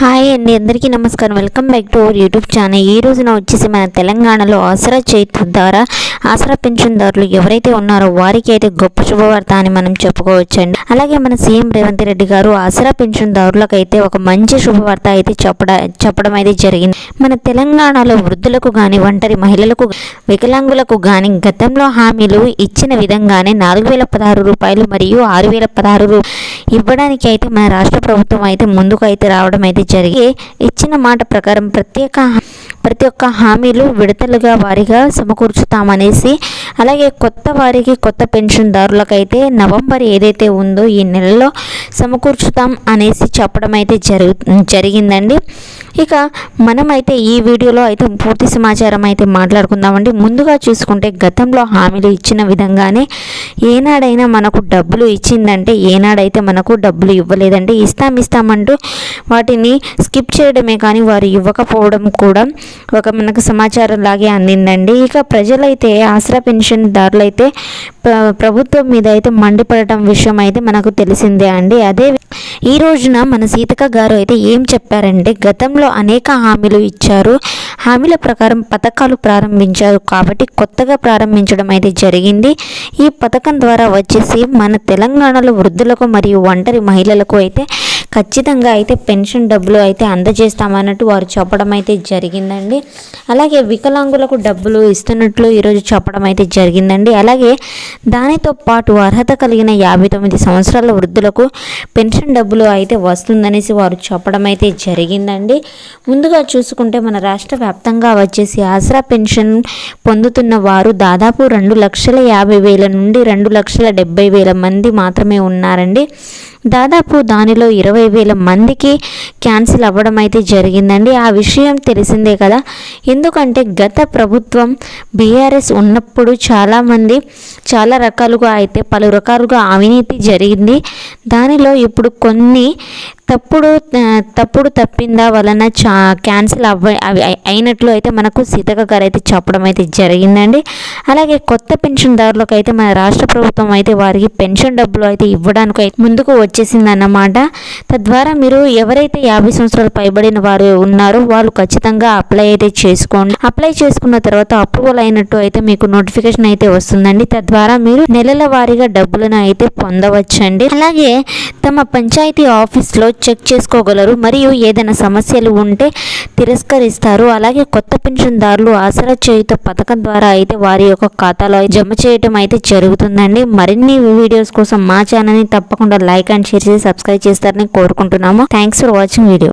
Hi అండి అందరికీ నమస్కారం. Welcome back to our YouTube channel. ఈ రోజున వచ్చేసి మన తెలంగాణలో ఆసరా చేతు ద్వారా ఆసరా పెన్షన్దారులు ఎవరైతే ఉన్నారో వారికి అయితే గొప్ప శుభవార్త అని మనం చెప్పుకోవచ్చండి. అలాగే మన సీఎం రేవంత్ రెడ్డి గారు ఆసరా పెన్షన్దారులకు అయితే ఒక మంచి శుభవార్త అయితే చెప్పడ చెప్పడం అయితే జరిగింది. మన తెలంగాణలో వృద్ధులకు కానీ ఒంటరి మహిళలకు వికలాంగులకు కానీ గతంలో హామీలు ఇచ్చిన విధంగానే నాలుగు వేల పదహారు రూపాయలు మరియు ఆరు వేల పదహారు ఇవ్వడానికి అయితే మన రాష్ట్ర ప్రభుత్వం అయితే ముందుకు అయితే రావడం అయితే జరిగి ఇచ్చిన మాట ప్రకారం ప్రత్యేక ప్రతి ఒక్క హామీలు విడతలుగా వారిగా సమకూర్చుతామనేసి అలాగే కొత్త వారికి కొత్త పెన్షన్దారులకైతే నవంబర్ ఏదైతే ఉందో ఈ నెలలో సమకూర్చుతాం అనేసి చెప్పడం అయితే జరుగు జరిగిందండి. ఇక మనమైతే ఈ వీడియోలో అయితే పూర్తి సమాచారం అయితే మాట్లాడుకుందామండి. ముందుగా చూసుకుంటే గతంలో హామీలు ఇచ్చిన విధంగానే ఏనాడైనా మనకు డబ్బులు ఇచ్చిందంటే ఏనాడైతే మనకు డబ్బులు ఇవ్వలేదంటే ఇస్తాం ఇస్తామంటూ వాటిని స్కిప్ చేయడమే కానీ వారు ఇవ్వకపోవడం కూడా ఒక మనకు సమాచారం లాగే అందిందండి. ఇక ప్రజలైతే ఆసరా పెన్షన్దారులైతే అయితే ప్రభుత్వం మీద అయితే మండిపడటం విషయం అయితే మనకు తెలిసిందే అండి. అదే ఈ రోజున మన సీతక్క గారు అయితే ఏం చెప్పారంటే గతంలో అనేక హామీలు ఇచ్చారు. హామీల ప్రకారం పథకాలు ప్రారంభించారు కాబట్టి కొత్తగా ప్రారంభించడం అయితే జరిగింది. ఈ పథకం ద్వారా వచ్చేసి మన తెలంగాణలో వృద్ధులకు మరియు ఒంటరి మహిళలకు అయితే ఖచ్చితంగా అయితే పెన్షన్ డబ్బులు అయితే అందజేస్తామన్నట్టు వారు చెప్పడం అయితే జరిగిందండి. అలాగే వికలాంగులకు డబ్బులు ఇస్తున్నట్లు ఈరోజు చెప్పడం అయితే జరిగిందండి. అలాగే దానితో పాటు అర్హత కలిగిన యాభై తొమ్మిది సంవత్సరాల వృద్ధులకు పెన్షన్ డబ్బులు అయితే వస్తుందనేసి వారు చెప్పడం అయితే జరిగిందండి. ముందుగా చూసుకుంటే మన రాష్ట్ర వ్యాప్తంగా వచ్చేసి ఆసరా పెన్షన్ పొందుతున్న వారు దాదాపు రెండు లక్షల యాభై వేల నుండి రెండు లక్షల డెబ్బై వేల మంది మాత్రమే ఉన్నారండి. దాదాపు దానిలో ఇరవై వేల మందికి క్యాన్సిల్ అవ్వడం అయితే జరిగిందండి. ఆ విషయం తెలిసిందే కదా. ఎందుకంటే గత ప్రభుత్వం బీఆర్ఎస్ ఉన్నప్పుడు చాలామంది చాలా రకాలుగా అయితే పలు రకాలుగా అవినీతి జరిగింది. దానిలో ఇప్పుడు కొన్ని తప్పుడు తప్పుడు తప్పిందా వలన చా క్యాన్సిల్ అవ్వ అవి అయినట్లు అయితే మనకు సీతక్క గారు అయితే చెప్పడం అయితే జరిగిందండి. అలాగే కొత్త పెన్షన్దారులకు అయితే మన రాష్ట్ర ప్రభుత్వం అయితే వారికి పెన్షన్ డబ్బులు అయితే ఇవ్వడానికి అయితే ముందుకు వచ్చేసిందన్నమాట. తద్వారా మీరు ఎవరైతే యాభై సంవత్సరాలు పైబడిన వారు ఉన్నారో వాళ్ళు ఖచ్చితంగా అప్లై అయితే చేసుకోండి. అప్లై చేసుకున్న తర్వాత అప్రూవల్ అయినట్టు అయితే మీకు నోటిఫికేషన్ అయితే వస్తుందండి. తద్వారా మీరు నెలల వారీగా డబ్బులను అయితే పొందవచ్చండి. అలాగే తమ పంచాయతీ ఆఫీస్లో చెక్ చేసుకోగలరు. మరియు ఏదైనా సమస్యలు ఉంటే తిరస్కరిస్తారు. అలాగే కొత్త పెన్షన్దారులు ఆసరా చేయుత పథకం ద్వారా అయితే వారి యొక్క ఖాతాలో జమ చేయటం అయితే జరుగుతుందండి. మరిన్ని వీడియోస్ కోసం మా ఛానల్ని తప్పకుండా లైక్ అండ్ షేర్ చేసి సబ్స్క్రైబ్ చేస్తారని కోరుకుంటున్నాము. Thanks for watching video